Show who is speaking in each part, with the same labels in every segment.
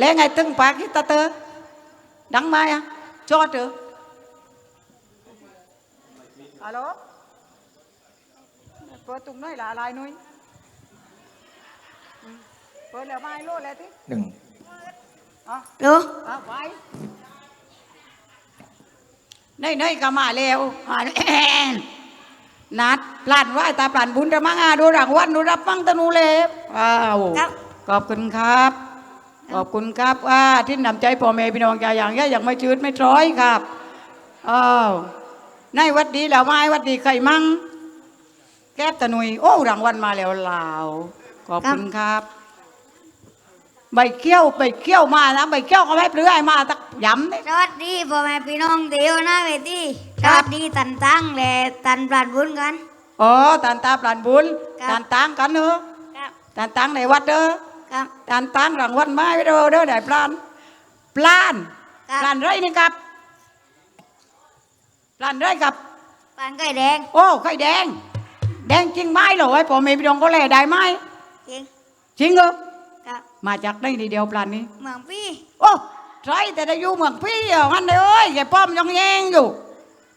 Speaker 1: lẽ ngày từng bác cái ta tơ đắng mai à cho được alo bữa tung nói là lại nuôi bữa là mai luôn lại thế
Speaker 2: หนึ่ง
Speaker 1: à
Speaker 3: ดู
Speaker 1: à phải nơi nơi cả mà leo à, นัดปลานไหว้ตาปลานบุญจะมังอาดูรางวัลดูรับฟังตะนูเล็บว้าว
Speaker 3: ครับ
Speaker 1: ขอบคุณครับ ขอบคุณครับว่าที่นำใจพ่อแม่พี่น้องใจอย่างเงี้ยอย่างไม่ชืดไม่ร้อยครับอ้าวในวัดดีแล้วไม้วัดดีใครมั่งแก้บตะนุยโอ้รางวัลมาแล้วลาวขอบคุณครับใบเกี้ยวใบเกี้ยวมานะใบเกี้ยวก็ไม่เปลือยมาตักย้ำนี่
Speaker 3: สวัสดีพ่อแม่พี่น้องเดียวนะเวที
Speaker 1: ค
Speaker 3: ส
Speaker 1: รับ
Speaker 3: วัสดีตันตังและตันปราดบุญกัน
Speaker 1: อ๋อตานตาปลานบุญ
Speaker 3: ครับ
Speaker 1: ตานตังกันเนอะ
Speaker 3: ครับ
Speaker 1: ตานตังในวัดเด้อ
Speaker 3: ค รับ
Speaker 1: ตานตังรางวัลไม้ไว้เด้อเด้อได้ปลานปลาน
Speaker 3: ครับ
Speaker 1: ปลานไรนี่ครับปลานไรครับ
Speaker 3: ปานไก่แดง
Speaker 1: โอ้ไข่แดง แดงจริงไหมเหรอไอ้ผมมีพี่น้องก็แลได้ไหม
Speaker 3: จริง
Speaker 1: จริงเหรอ
Speaker 3: ครับ
Speaker 1: มาจากไหนทีเดียวปลานนี้
Speaker 3: เมืองพี่
Speaker 1: โอ้ใช่แต่ได้อยู่เมืองพี่เหรองั้นเลยเอ้ยแกป้อมยังแยงอยู่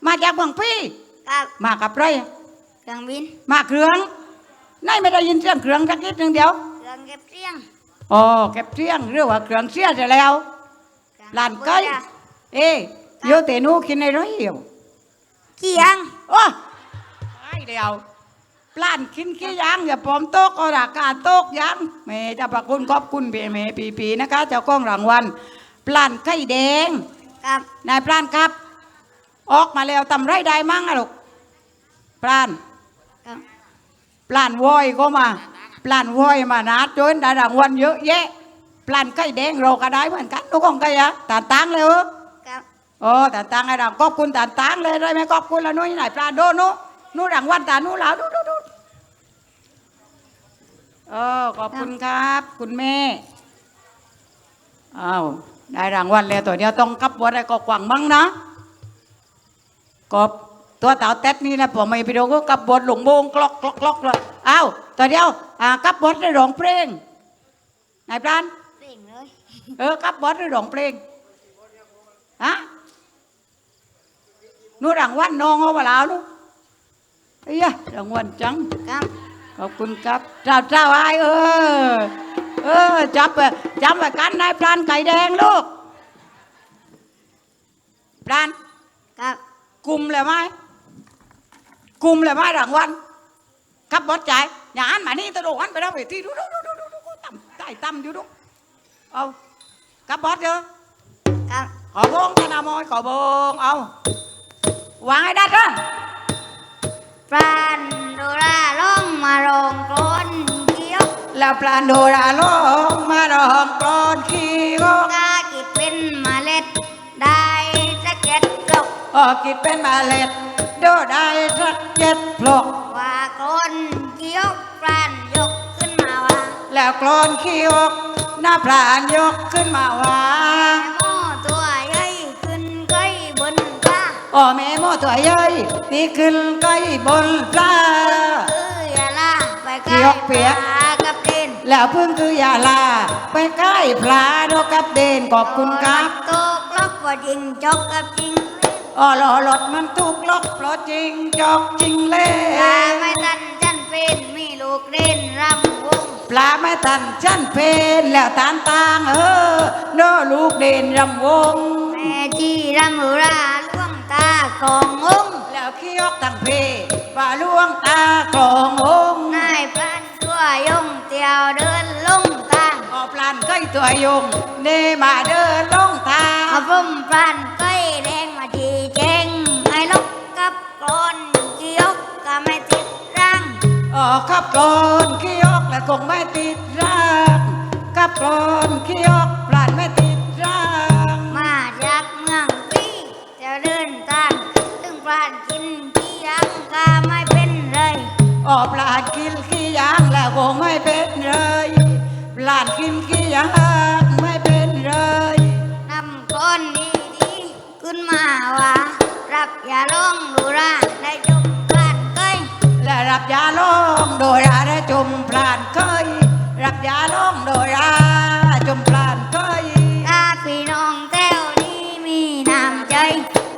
Speaker 1: มาจากเมืองพี่
Speaker 3: ครับ
Speaker 1: มากับไร
Speaker 3: เครื่องบิน
Speaker 1: มาเครื่องนายไม่ได้ยินเสียงเครื่องสักนิดหนึ่งเดียว
Speaker 3: เค รื่องเก็บเสียง
Speaker 1: อ๋อเก็บเสียงหรือว่าเครื่องเสียจะแล้ว
Speaker 3: เครื่อง
Speaker 1: หลานไก่
Speaker 3: จ้ะ
Speaker 1: เอ๊ะโยเตนูกินในร้อยเดียว
Speaker 3: เกียง
Speaker 1: โอ้ไอ้เดียวปลานกินขี้ยางอย่าปลอมโต๊ะก็ราคาโต๊ะยางแม่เจะประคุณขอบคุณเบเมปีปีๆนะคะ เจ้าก้องรางวัลปลานไข่แดง
Speaker 3: ครับ
Speaker 1: นายปลานครับ ออกมาแล้วทำไรได้มั่งอะลูกปลาน
Speaker 3: ครับ
Speaker 1: ปลานวอยก็มา ปลานวอยมานะจนได้รางวัลเยอะแยะปลานไข่แดงเราก็ได้เหมือนกันทุกคนก็ยะตานตังเลยเหรอ
Speaker 3: ครับ
Speaker 1: โอ้ตานตังไอ้รางขอบคุณตานตังเลยได้ไหมขอบคุณแล้วนุ้ยไหนปลาโดนนุนู้รางวัลตานู้แล้วดูดูดูเออขอบคุณครับ คุณแม่อ้าวได้รางวัลแล้วตัวเดียวต้องกลับวัดอะไรก็กวางมั่งนะกบตัวเต่าเต็ดนี่นะผมไม่ไปดูก็กลับบทหลงโบงกลอกกลอกกลอกเลยอ้าวตัวเดียว อ่ากลับบทได้ร้องเพลงนายปลาน
Speaker 3: เร่งเลย
Speaker 1: เออกลับบอสด้วยร้องเพลงฮะนู่นรางวัลน้องเอามาแล้วนู่นเอ้ยรางวัลจัง
Speaker 3: ครับ
Speaker 1: ขอบคุณครับเจ้าเจ้าไอ้ายเออเออจับไปจับไปกันนายปลานไก่แดงลูกปลาน
Speaker 3: ครับ
Speaker 1: กลุ่มเลยไหมกลุ่มเลยไหมรางวัลครับบอสจ่าย อย่าหันมานี่ตะโดหันไปแล้วไปที่ดูดูดูดูดูดูต่ำใต้ต่ำอยู่ดูเอาครับบอสเยอะ
Speaker 3: ครับ
Speaker 1: ขอโบงธนามอ ยขอโบงเอาวางให้ได้ด้วย
Speaker 3: ปราณโดราล่องมาลงกลอนเกี้ยว
Speaker 1: แล้วปลาโดราลงมาร้องกรอนขี้งก
Speaker 3: กากิดเป็นเมล็ดได้สักเจ็ดกลก
Speaker 1: ออกกิดเป็นมาเล็ดโดได้สักเจ็ดพลก
Speaker 3: ว่ากลอนเกี้ยวปราณยกขึ้นมาว่า
Speaker 1: แล้วกรอนขี้งกหน้าพรานยกขึ้นมาว่า
Speaker 3: แม่โม่ตัวใหญ่ขึ้นใกล้บนฟ้า
Speaker 1: โอ้แม่โมตัวใหญ่ที่ขึ้นใกล้บนปลา
Speaker 3: เอออย่าล่าไปใกล้
Speaker 1: เปียกเปียก
Speaker 3: ปลากับเด่น
Speaker 1: แล้วพึ่งคือยาลา ไปใกล้พลาดกกับเดนขอบคุณครับ
Speaker 3: ตกลกว่าจริงจกกับจริง
Speaker 1: อ๋อหลอหลดมันถูกล็อกเพราะจริงจอกจริงเล่
Speaker 3: ปลาไม่ตันจันเป็น ลา
Speaker 1: ไม่ทันฉันเพนแล้วตานตางเออโนลูกเด่นรำวง
Speaker 3: แม่จีรำหูราล่วงตาขององค์
Speaker 1: แล้วขี้ยอกตั้งเพป่าลวงตากลององค์
Speaker 3: นายพรานตัวยงเตียวเดินลงทาง
Speaker 1: ออปลานใกล้ตัวยงเนมาเดินลงทาง
Speaker 3: เอาพุ่มพรานใกล้แดงมาจีเจงไอ้ลกกับกรอนเกี่ยวก็ไม่ติดร่าง
Speaker 1: ออกขับกลอนขี้ยอกและ คงไม่ติดร่างขับกลอนขี้ยอกปลานไม่ติดร่าง
Speaker 3: มาจากเมืองปีจะเดินทางถึงพรานกินกี่ยังก็ไม่เป็นเลย
Speaker 1: ออกปลานกินขี้ยางแล้วคงไม่เป็นเลยปลานกินขี้ยางไม่เป็นเลย
Speaker 3: นำคนดีดีๆขึ้นมาว่า รับอย่าลองดูราได้จมพลานเกย
Speaker 1: และรับยาลองโดย โดราจมปราณก้ยญาติพี่นองแต้วนี้มีน้ำใจ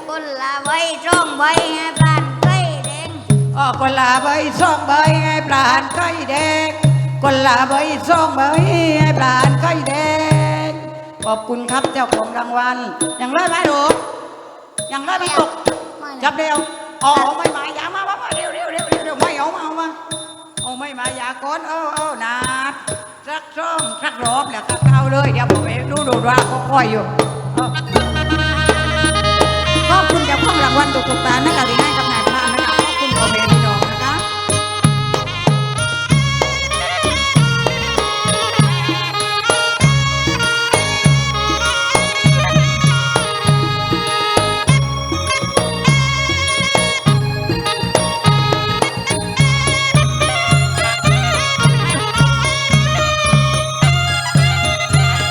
Speaker 1: ค
Speaker 3: นละไว้ตรงไว้ให้านใกล้แดง
Speaker 1: ออคนละใบสองใบให้ปราณก้อยแดงคนละใบสองใบให้ปราณก้อยแดงขอบคุณครับเจ้าของรางวัลอย่างไรไหมหนูอย่างไรไม่ตกจับเดียวอ๋อไม่มาอย่ามามามาเร็วเร็วเร็วเร็วไม่เอามาเอามาเอาไม่มาอย่าก้อนเอาเอานับ สักช่องสักรอบแล้วก็เข้าเลยเดี๋ยวผมไปดูดูว่าเขาคอยอยู่ ขอบคุณเจ้าของรางวัลตุกตุกตานะครับที่ให้กับนายพรานนะ